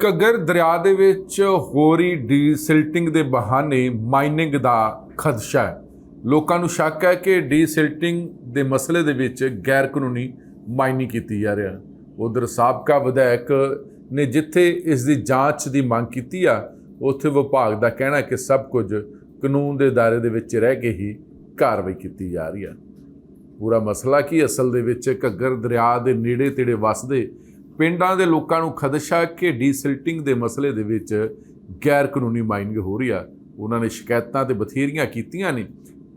ਘੱਗਰ ਦਰਿਆ ਦੇ ਵਿੱਚ ਹੋ ਰਹੀ ਡੀਸਿਲਟਿੰਗ ਦੇ ਬਹਾਨੇ ਮਾਈਨਿੰਗ ਦਾ ਖਦਸ਼ਾ ਹੈ। ਲੋਕਾਂ ਨੂੰ ਸ਼ੱਕ ਹੈ ਕਿ ਡੀਸਿਲਟਿੰਗ ਦੇ ਮਸਲੇ ਦੇ ਵਿੱਚ ਗੈਰ ਕਾਨੂੰਨੀ ਮਾਈਨਿੰਗ ਕੀਤੀ ਜਾ ਰਹੀ ਹੈ। ਉਧਰ ਸਾਬਕਾ ਵਿਧਾਇਕ ਨੇ ਜਿੱਥੇ ਇਸ ਦੀ ਜਾਂਚ ਦੀ ਮੰਗ ਕੀਤੀ ਆ, ਉੱਥੇ ਵਿਭਾਗ ਦਾ ਕਹਿਣਾ ਹੈ ਕਿ ਸਭ ਕੁਝ ਕਾਨੂੰਨ ਦੇ ਦਾਇਰੇ ਦੇ ਵਿੱਚ ਰਹਿ ਕੇ ਹੀ ਕਾਰਵਾਈ ਕੀਤੀ ਜਾ ਰਹੀ ਹੈ। ਪੂਰਾ ਮਸਲਾ ਕੀ ਅਸਲ ਦੇ ਵਿੱਚ ਘੱਗਰ ਦਰਿਆ ਦੇ ਨੇੜੇ ਤੇੜੇ ਵਸਦੇ ਪਿੰਡਾਂ ਦੇ ਲੋਕਾਂ ਨੂੰ ਖਦਸ਼ਾ ਕਿ ਡੀਸਿਲਟਿੰਗ ਦੇ ਮਸਲੇ ਦੇ ਵਿੱਚ ਗੈਰ ਕਾਨੂੰਨੀ ਮਾਈਨਿੰਗ ਹੋ ਰਹੀ ਆ। ਉਹਨਾਂ ਨੇ ਸ਼ਿਕਾਇਤਾਂ ਤੇ ਬਥੇਰੀਆਂ ਕੀਤੀਆਂ ਨੇ,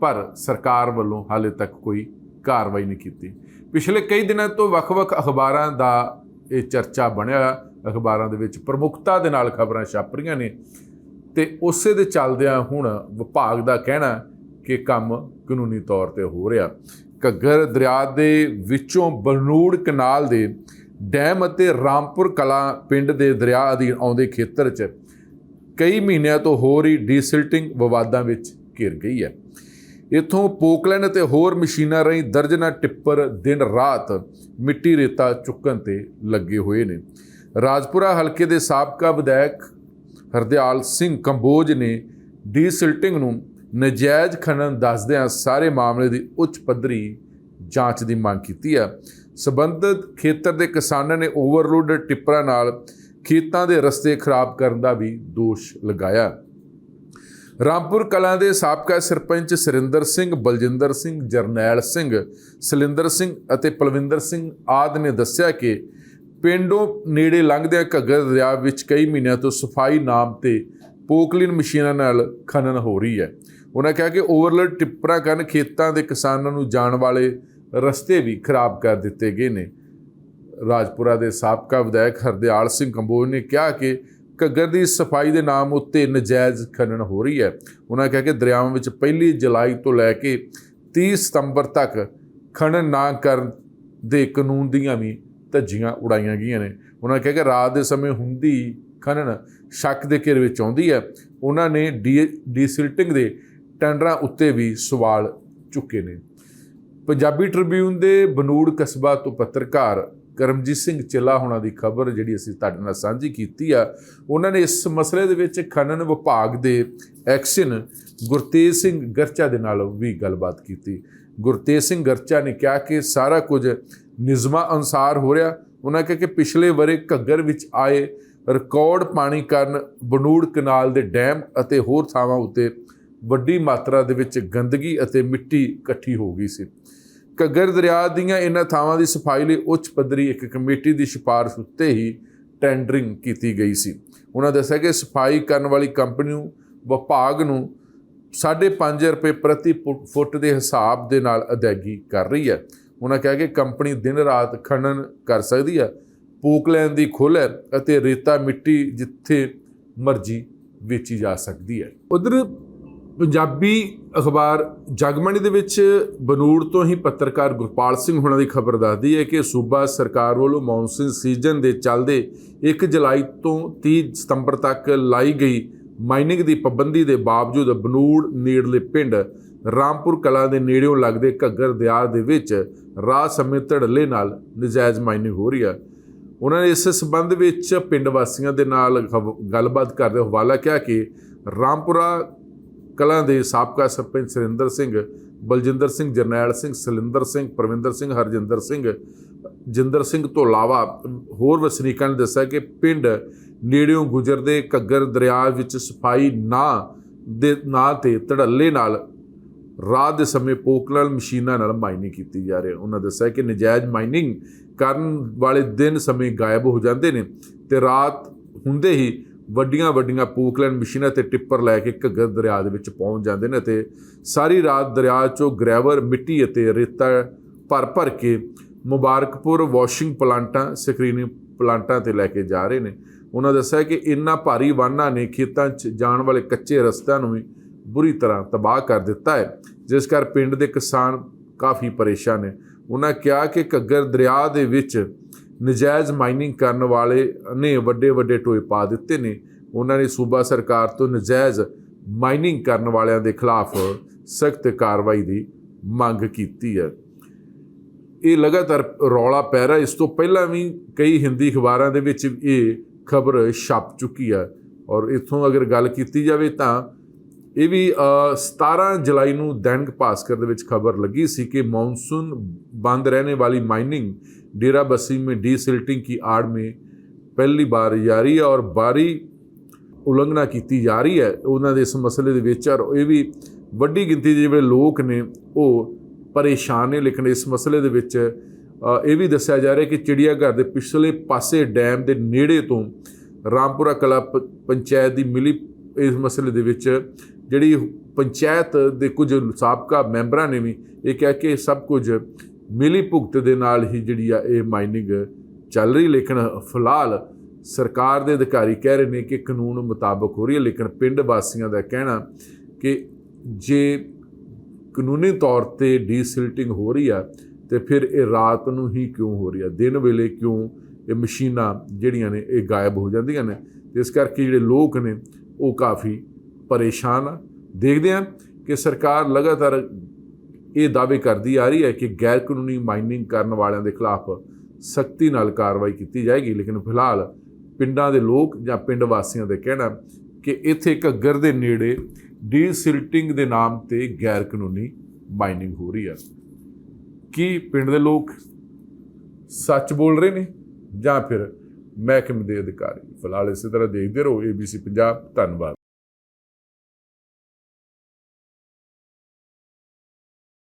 ਪਰ ਸਰਕਾਰ ਵੱਲੋਂ ਹਾਲੇ ਤੱਕ ਕੋਈ ਕਾਰਵਾਈ ਨਹੀਂ ਕੀਤੀ। ਪਿਛਲੇ ਕਈ ਦਿਨਾਂ ਤੋਂ ਵੱਖ-ਵੱਖ ਅਖਬਾਰਾਂ ਦਾ ਇਹ ਚਰਚਾ ਬਣਿਆ ਅਖਬਾਰਾਂ ਦੇ ਵਿੱਚ ਪ੍ਰਮੁੱਖਤਾ ਦੇ ਨਾਲ ਖਬਰਾਂ ਛਪ ਰਹੀਆਂ ਨੇ। ਤੇ ਉਸੇ ਦੇ ਚੱਲਦਿਆਂ ਹੁਣ ਵਿਭਾਗ ਦਾ ਕਹਿਣਾ ਕਿ ਕੰਮ ਕਾਨੂੰਨੀ ਤੌਰ ਤੇ ਹੋ ਰਿਹਾ। ਘੱਗਰ ਦਰਿਆ ਦੇ ਵਿੱਚੋਂ ਬਰਨੂੜ ਕਨਾਲ ਦੇ ਡੈਮ ਅਤੇ ਰਾਮਪੁਰ ਕਲਾ ਪਿੰਡ ਦੇ ਦਰਿਆ ਅਧੀਨ ਆਉਂਦੇ ਖੇਤਰ 'ਚ ਕਈ ਮਹੀਨਿਆਂ ਤੋਂ ਹੋ ਰਹੀ ਡੀਸਿਲਟਿੰਗ ਵਿਵਾਦਾਂ ਵਿੱਚ ਘਿਰ ਗਈ ਹੈ। ਇੱਥੋਂ ਪੋਕਲੈਂਡ ਅਤੇ ਹੋਰ ਮਸ਼ੀਨਾਂ ਰਾਹੀਂ ਦਰਜਨਾ ਟਿੱਪਰ ਦਿਨ ਰਾਤ ਮਿੱਟੀ ਰੇਤਾ ਚੁੱਕਣ ਤੇ ਲੱਗੇ ਹੋਏ ਨੇ। ਰਾਜਪੁਰਾ ਹਲਕੇ ਦੇ ਸਾਬਕਾ ਵਿਧਾਇਕ ਹਰਦਿਆਲ ਸਿੰਘ ਕੰਬੋਜ ਨੇ ਡੀਸਿਲਟਿੰਗ ਨੂੰ ਨਜਾਇਜ਼ ਖਣਨ ਦੱਸਦਿਆਂ ਸਾਰੇ ਮਾਮਲੇ ਦੀ ਉੱਚ ਪੱਧਰੀ ਜਾਂਚ ਦੀ ਮੰਗ ਕੀਤੀ ਹੈ। ਸਬੰਧਤ ਖੇਤਰ ਦੇ ਕਿਸਾਨਾਂ ਨੇ ਓਵਰਲੋਡ ਟਿੱਪਰਾਂ ਨਾਲ ਖੇਤਾਂ ਦੇ ਰਸਤੇ ਖਰਾਬ ਕਰਨ ਦਾ ਵੀ ਦੋਸ਼ ਲਗਾਇਆ। ਰਾਮਪੁਰ ਕਲਾਂ ਦੇ ਸਾਬਕਾ ਸਰਪੰਚ ਸਰਿੰਦਰ ਸਿੰਘ, ਬਲਜਿੰਦਰ ਸਿੰਘ, ਜਰਨੈਲ ਸਿੰਘ, ਸਲਿੰਦਰ ਸਿੰਘ ਅਤੇ ਪਲਵਿੰਦਰ ਸਿੰਘ ਆਦ ਨੇ ਦੱਸਿਆ ਕਿ ਪਿੰਡੋਂ ਨੇੜੇ ਲੰਘਦਿਆਂ ਘੱਗਰ ਦਰਿਆ ਵਿੱਚ ਕਈ ਮਹੀਨਿਆਂ ਤੋਂ ਸਫ਼ਾਈ ਨਾਮ ਤੇ ਪੋਕਲਿਨ ਮਸ਼ੀਨਾਂ ਨਾਲ ਖਨਨ ਹੋ ਰਹੀ ਹੈ। ਉਹਨਾਂ ਕਿਹਾ ਕਿ ਓਵਰਲੋਡ ਟਿੱਪਰਾਂ ਕਾਰਨ ਖੇਤਾਂ ਦੇ ਕਿਸਾਨਾਂ ਨੂੰ ਜਾਣ ਵਾਲੇ ਰਸਤੇ ਵੀ ਖਰਾਬ ਕਰ ਦਿੱਤੇ ਗਏ ਨੇ। ਰਾਜਪੁਰਾ ਦੇ ਸਾਬਕਾ ਵਿਧਾਇਕ ਹਰਦਿਆਲ ਸਿੰਘ ਕੰਬੋਜ ਨੇ ਕਿਹਾ ਕਿ ਘੱਗਰ ਦੀ ਸਫ਼ਾਈ ਦੇ ਨਾਮ ਉੱਤੇ ਨਜਾਇਜ਼ ਖਨਨ ਹੋ ਰਹੀ ਹੈ। ਉਹਨਾਂ ਕਿਹਾ ਕਿ ਦਰਿਆਵਾਂ ਵਿੱਚ ਪਹਿਲੀ ਜੁਲਾਈ ਤੋਂ ਲੈ ਕੇ 30 ਸਤੰਬਰ ਤੱਕ ਖਨਨ ਨਾ ਕਰਨ ਦੇ ਕਾਨੂੰਨ ਦੀਆਂ ਵੀ ਧੱਜੀਆਂ ਉਡਾਈਆਂ ਗਈਆਂ ਨੇ। ਉਹਨਾਂ ਕਿਹਾ ਕਿ ਰਾਤ ਦੇ ਸਮੇਂ ਹੁੰਦੀ ਖਨਨ ਸ਼ੱਕ ਦੇ ਘੇਰੇ ਵਿੱਚ ਆਉਂਦੀ ਹੈ। ਉਹਨਾਂ ਨੇ ਡੀ ਡੀਸਿਲਟਿੰਗ ਦੇ ਟੈਂਡਰਾਂ ਉੱਤੇ ਵੀ ਸਵਾਲ ਚੁੱਕੇ ਨੇ। ਪੰਜਾਬੀ ਟ੍ਰਿਬਿਊਨ ਦੇ ਬਨੂੜ ਕਸਬਾ ਤੋਂ ਪੱਤਰਕਾਰ ਕਰਮਜੀਤ ਸਿੰਘ ਚਿੱਲਾ ਹੋਣਾ ਦੀ ਖਬਰ ਜਿਹੜੀ ਅਸੀਂ ਤੁਹਾਡੇ ਨਾਲ ਸਾਂਝੀ ਕੀਤੀ ਆ, ਉਹਨਾਂ ਨੇ ਇਸ ਮਸਲੇ ਦੇ ਵਿੱਚ ਖਨਨ ਵਿਭਾਗ ਦੇ ਐਕਸ਼ਨ ਗੁਰਤੇਜ ਸਿੰਘ ਗਰਚਾ ਦੇ ਨਾਲ ਵੀ ਗੱਲਬਾਤ ਕੀਤੀ। ਗੁਰਤੇਜ ਸਿੰਘ ਗਰਚਾ ਨੇ ਕਿਹਾ ਕਿ ਸਾਰਾ ਕੁਝ ਨਿਯਮਾਂ ਅਨੁਸਾਰ ਹੋ ਰਿਹਾ। ਉਹਨਾਂ ਕਿਹਾ ਕਿ ਪਿਛਲੇ ਵਰੇ ਘੱਗਰ ਵਿੱਚ ਆਏ ਰਿਕਾਰਡ ਪਾਣੀ ਕਾਰਨ ਬਨੂੜ ਕਨਾਲ ਦੇ ਡੈਮ ਅਤੇ ਹੋਰ ਥਾਵਾਂ ਉੱਤੇ ਵੱਡੀ ਮਾਤਰਾ ਦੇ ਵਿੱਚ ਗੰਦਗੀ ਅਤੇ ਮਿੱਟੀ ਇਕੱਠੀ ਹੋ ਗਈ ਸੀ। ਘੱਗਰ ਦਰਿਆ ਦੀਆਂ ਇਹਨਾਂ ਥਾਵਾਂ ਦੀ ਸਫ਼ਾਈ ਲਈ ਉੱਚ ਪੱਧਰੀ ਇੱਕ ਕਮੇਟੀ ਦੀ ਸਿਫਾਰਿਸ਼ ਉੱਤੇ ਹੀ ਟੈਂਡਰਿੰਗ ਕੀਤੀ ਗਈ ਸੀ। ਉਹਨਾਂ ਦੱਸਿਆ ਕਿ ਸਫ਼ਾਈ ਕਰਨ ਵਾਲੀ ਕੰਪਨੀ ਨੂੰ, ਵਿਭਾਗ ਨੂੰ 5.5 ਰੁਪਏ ਪ੍ਰਤੀ ਫੁੱਟ- ਦੇ ਹਿਸਾਬ ਦੇ ਨਾਲ ਅਦਾਇਗੀ ਕਰ ਰਹੀ ਹੈ। ਉਹਨਾਂ ਕਿਹਾ ਕਿ ਕੰਪਨੀ ਦਿਨ ਰਾਤ ਖਣਨ ਕਰ ਸਕਦੀ ਹੈ ਪੋਕਲੈਂਡ ਦੀ ਖੁੱਲ੍ਹ ਹੈ ਅਤੇ ਰੇਤਾ ਮਿੱਟੀ ਜਿੱਥੇ ਮਰਜ਼ੀ ਵੇਚੀ ਜਾ ਸਕਦੀ ਹੈ। ਉਧਰ ਪੰਜਾਬੀ ਅਖਬਾਰ ਜਗਮਣੀ ਦੇ ਵਿੱਚ ਬਨੂੜ ਤੋਂ ਹੀ ਪੱਤਰਕਾਰ ਗੁਰਪਾਲ ਸਿੰਘ ਹੁਣਾਂ ਦੀ ਖਬਰ ਦੱਸਦੀ ਹੈ ਕਿ ਸੂਬਾ ਸਰਕਾਰ ਵੱਲੋਂ ਮੌਨਸੂਨ ਸੀਜ਼ਨ ਦੇ ਚੱਲਦੇ 1 ਜੁਲਾਈ ਤੋਂ 30 ਸਤੰਬਰ ਤੱਕ ਲਾਈ ਗਈ ਮਾਈਨਿੰਗ ਦੀ ਪਾਬੰਦੀ ਦੇ ਬਾਵਜੂਦ ਬਨੂੜ ਨੇੜਲੇ ਪਿੰਡ ਰਾਮਪੁਰ ਕਲਾਂ ਦੇ ਨੇੜਿਓਂ ਲੱਗਦੇ ਘੱਗਰ ਦਿਆਰ ਦੇ ਵਿੱਚ ਰਾਹ ਸਮੇਂ ਧੜਲੇ ਨਾਲ ਨਜਾਇਜ਼ ਮਾਈਨਿੰਗ ਹੋ ਰਹੀ ਹੈ। ਉਹਨਾਂ ਨੇ ਇਸ ਸਬੰਧ ਵਿੱਚ ਪਿੰਡ ਵਾਸੀਆਂ ਦੇ ਨਾਲ ਖਬ- ਗੱਲਬਾਤ ਕਰਦੇ ਹਵਾਲਾ ਕਿਹਾ ਕਿ ਰਾਮਪੁਰਾ ਕਲਾਂ ਦੇ ਸਾਬਕਾ ਸਰਪੰਚ ਸਰਿੰਦਰ ਸਿੰਘ, ਬਲਜਿੰਦਰ ਸਿੰਘ, ਜਰਨੈਲ ਸਿੰਘ, ਸਲਿੰਦਰ ਸਿੰਘ, ਪ੍ਰਵਿੰਦਰ ਸਿੰਘ, ਹਰਜਿੰਦਰ ਸਿੰਘ, ਜਿੰਦਰ ਸਿੰਘ ਤੋਂ ਇਲਾਵਾ ਹੋਰ ਵਸਨੀਕਾਂ ਨੇ ਦੱਸਿਆ ਕਿ ਪਿੰਡ ਨੇੜਿਓਂ ਗੁਜ਼ਰਦੇ ਘੱਗਰ ਦਰਿਆ ਵਿੱਚ ਸਫ਼ਾਈ ਨਾ ਦੇ ਨਾਂ ਤੇ ਧੜੱਲੇ ਨਾਲ ਰਾਤ ਦੇ ਸਮੇਂ ਪੋਕਲਲ ਮਸ਼ੀਨਾਂ ਨਾਲ ਮਾਈਨਿੰਗ ਕੀਤੀ ਜਾ ਰਹੀ ਹੈ। ਉਹਨਾਂ ਦੱਸਿਆ ਕਿ ਨਜਾਇਜ਼ ਮਾਈਨਿੰਗ ਕਰਨ ਵਾਲੇ ਦਿਨ ਸਮੇਂ ਗਾਇਬ ਹੋ ਜਾਂਦੇ ਨੇ ਤੇ ਰਾਤ ਹੁੰਦੇ ਹੀ ਵੱਡੀਆਂ ਵੱਡੀਆਂ ਪੋਕਲੈਂਡ ਮਸ਼ੀਨਾਂ ਤੇ ਟਿੱਪਰ ਲੈ ਕੇ ਘੱਗਰ ਦਰਿਆ ਦੇ ਵਿੱਚ ਪਹੁੰਚ ਜਾਂਦੇ ਨੇ ਤੇ ਸਾਰੀ ਰਾਤ ਦਰਿਆ 'ਚੋਂ ਗ੍ਰੈਵਰ, ਮਿੱਟੀ ਅਤੇ ਰੇਤਾ ਭਰ ਭਰ ਕੇ ਮੁਬਾਰਕਪੁਰ ਵਾਸ਼ਿੰਗ ਪਲਾਂਟਾਂ ਸਕਰੀਨਿੰਗ ਪਲਾਂਟਾਂ ਤੇ ਲੈ ਕੇ ਜਾ ਰਹੇ ਨੇ। ਉਹਨਾਂ ਦੱਸਿਆ ਕਿ ਇੰਨਾ ਭਾਰੀ ਵਾਹਨਾਂ ਨੇ ਖੇਤਾਂ 'ਚ ਜਾਣ ਵਾਲੇ ਕੱਚੇ ਰਸਤਿਆਂ ਨੂੰ ਵੀ ਬੁਰੀ ਤਰ੍ਹਾਂ ਤਬਾਹ ਕਰ ਦਿੱਤਾ ਹੈ, ਜਿਸ ਕਰ ਪਿੰਡ ਦੇ ਕਿਸਾਨ ਕਾਫੀ ਪਰੇਸ਼ਾਨ ਨੇ। ਉਹਨਾਂ ਕਿਹਾ ਕਿ ਘੱਗਰ ਦਰਿਆ ਦੇ ਵਿੱਚ ਨਜਾਇਜ਼ ਮਾਈਨਿੰਗ ਕਰਨ ਵਾਲੇ ਨੇ ਵੱਡੇ ਵੱਡੇ ਟੋਏ ਪਾ ਦਿੱਤੇ ਨੇ। ਉਹਨਾਂ ਨੇ ਸੂਬਾ ਸਰਕਾਰ ਤੋਂ ਨਜਾਇਜ਼ ਮਾਈਨਿੰਗ ਕਰਨ ਵਾਲਿਆਂ ਦੇ ਖਿਲਾਫ ਸਖਤ ਕਾਰਵਾਈ ਦੀ ਮੰਗ ਕੀਤੀ ਹੈ। ਇਹ ਲਗਾਤਾਰ ਰੌਲਾ ਪੈ ਰਿਹਾ। ਇਸ ਤੋਂ ਪਹਿਲਾਂ ਵੀ ਕਈ ਹਿੰਦੀ ਅਖਬਾਰਾਂ ਦੇ ਵਿੱਚ ਇਹ ਖਬਰ ਛਪ ਚੁੱਕੀ ਹੈ। ਔਰ ਇਥੋਂ ਅਗਰ ਗੱਲ ਕੀਤੀ ਜਾਵੇ ਤਾਂ ਇਹ ਵੀ ਅ, 17 ਜੁਲਾਈ ਨੂੰ ਦੈਨਿਕ ਭਾਸਕਰ ਦੇ ਵਿੱਚ ਖਬਰ ਲੱਗੀ ਸੀ ਕਿ मानसून बंद रहने वाली माइनिंग डेरा बसी में डीसिल्टिंग की आड़ में पहली बार जारी है और बारी ਉਲੰਘਣਾ ਕੀਤੀ ਜਾ ਰਹੀ ਹੈ ਉਹਨਾਂ ਦੇ ਇਸ ਮਸਲੇ ਦੇ ਵਿੱਚ ਔਰ ਇਹ ਵੀ ਵੱਡੀ ਗਿਣਤੀ ਦੇ ਜਿਹੜੇ ਲੋਕ ਨੇ ਉਹ ਪਰੇਸ਼ਾਨ ਨੇ ਲੇਕਿਨ ਇਸ ਮਸਲੇ ਦੇ ਵਿੱਚ ਅ, ਇਹ ਵੀ ਦੱਸਿਆ ਜਾ ਰਿਹਾ ਕਿ ਚਿੜੀਆਘਰ ਦੇ ਪਿਛਲੇ ਪਾਸੇ ਡੈਮ ਦੇ ਨੇੜੇ ਤੋਂ ਰਾਮਪੁਰਾ ਕਲਾ ਪ- ਪੰਚਾਇਤ ਦੀ ਮਿਲੀ ਇਸ ਮਸਲੇ ਦੇ ਵਿੱਚ ਜਿਹੜੀ ਪੰਚਾਇਤ ਦੇ ਕੁਝ ਸਾਬਕਾ ਮੈਂਬਰਾਂ ਨੇ ਵੀ ਇਹ ਕਿਹਾ ਕਿ ਸਭ ਕੁਝ ਮਿਲੀ ਭੁਗਤ ਦੇ ਨਾਲ ਹੀ ਜਿਹੜੀ ਆ ਇਹ ਮਾਈਨਿੰਗ ਚੱਲ ਰਹੀ, ਲੇਕਿਨ ਫਿਲਹਾਲ ਸਰਕਾਰ ਦੇ ਅਧਿਕਾਰੀ ਕਹਿ ਰਹੇ ਨੇ ਕਿ ਕਾਨੂੰਨ ਮੁਤਾਬਕ ਹੋ ਰਹੀ ਹੈ, ਲੇਕਿਨ ਪਿੰਡ ਵਾਸੀਆਂ ਦਾ ਕਹਿਣਾ ਕਿ ਜੇ ਕਾਨੂੰਨੀ ਤੌਰ ਤੇ ਡੀਸਿਲਟਿੰਗ ਹੋ ਰਹੀ ਆ, ਤੇ ਫਿਰ ਇਹ ਰਾਤ ਨੂੰ ਹੀ ਕਿਉਂ ਹੋ ਰਹੀ ਆ? ਦਿਨ ਵੇਲੇ ਕਿਉਂ ਇਹ ਮਸ਼ੀਨਾਂ ਜਿਹੜੀਆਂ ਨੇ, ਇਹ ਗਾਇਬ ਹੋ ਜਾਂਦੀਆਂ ਨੇ? ਇਸ ਕਰਕੇ ਜਿਹੜੇ ਲੋਕ ਨੇ, ਉਹ ਕਾਫੀ ਪਰੇਸ਼ਾਨ ਆ। ਦੇਖਦੇ ਆ ਕਿ ਸਰਕਾਰ ਲਗਾਤਾਰ ਇਹ ਦਾਅਵੇ ਕਰਦੀ ਆ ਰਹੀ ਹੈ ਕਿ ਗੈਰ ਕਾਨੂੰਨੀ ਮਾਈਨਿੰਗ ਕਰਨ ਵਾਲਿਆਂ ਦੇ ਖਿਲਾਫ ਸਖਤੀ ਨਾਲ ਕਾਰਵਾਈ ਕੀਤੀ ਜਾਏਗੀ। ਲੇਕਿਨ ਫਿਲਹਾਲ ਪਿੰਡਾਂ ਦੇ ਲੋਕ ਜਾਂ ਪਿੰਡ ਵਾਸੀਆਂ ਦੇ ਕਹਿਣਾ ਕਿ ਇੱਥੇ ਘੱਗਰ ਦੇ ਨੇੜੇ ਡੀਸਿਲਟਿੰਗ ਦੇ ਨਾਮ ਤੇ ਗੈਰ ਕਾਨੂੰਨੀ ਮਾਈਨਿੰਗ ਹੋ ਰਹੀ ਹੈ ਕੀ ਪਿੰਡ ਦੇ ਲੋਕ ਸੱਚ ਬੋਲ ਰਹੇ ਨੇ ਜਾਂ ਫਿਰ ਮਹਿਕਮੇ ਦੇ ਅਧਿਕਾਰੀ? ਫਿਲਹਾਲ ਇਸੇ ਤਰ੍ਹਾਂ ਦੇਖਦੇ ਰਹੋ। ABC ਪੰਜਾਬ ਧੰਨਵਾਦ।